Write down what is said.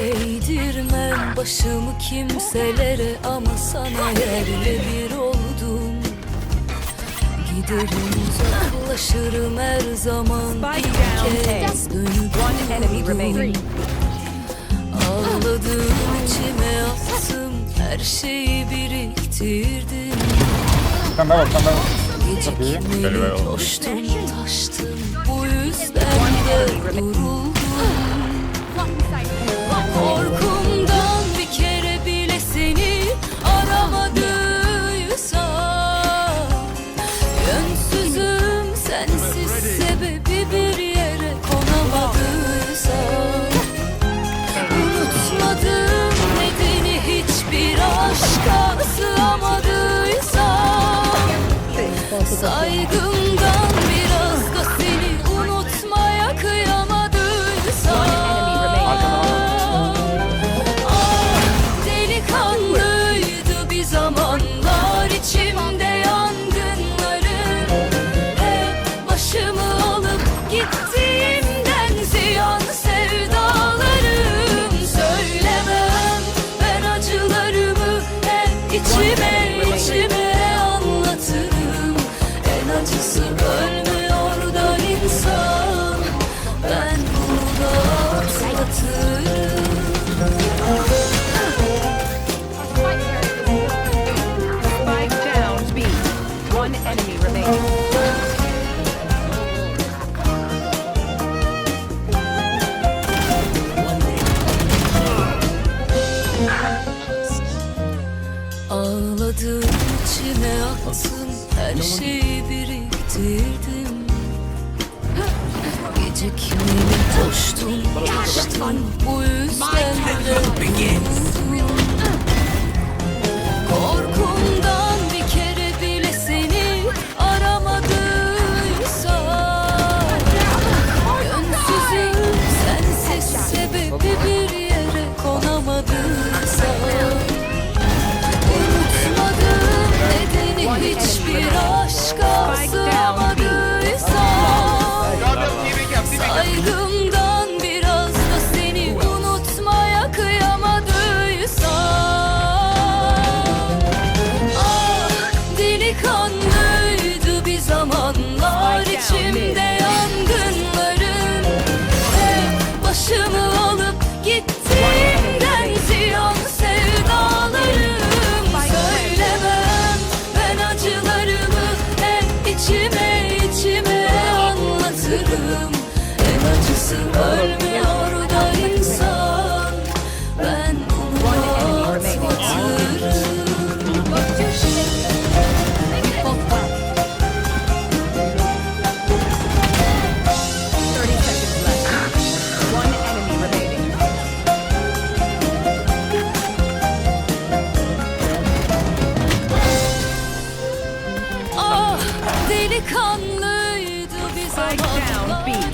Eğdirmem başımı kimselere ama sana yerle bir oldum Giderim uzaklaşırım her zaman bir down kez dönüp One enemy vurdum. remaining. Ağladım içime attım her şeyi biriktirdim bak. Çok iyi. Gecikmeli koştum taştım bu yüzden de duruldum hep içime içime anlatırım. En acısı ölmüyor Ağladım içime attım her şeyi biriktirdim. Gecikmeli koştum kaçtım bu yüzden de anlatırım En acısı ölmüyor da insan Ben bunu atlatırım Thirty seconds left. One enemy remaining. Ah delikanlıydı bir Spike down B.